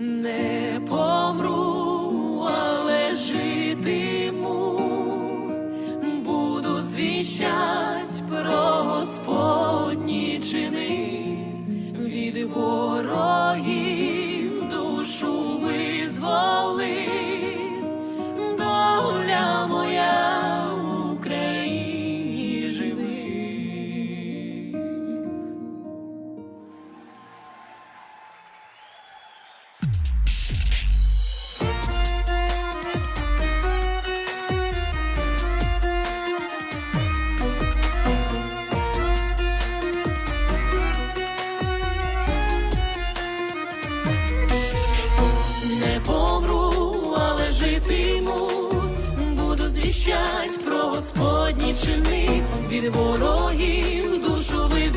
не помру, але житиму, буду звіщать про Господні чини, від ворогів Не помру, але житиму, буду звіщать про Господні чини, від ворогів душу моя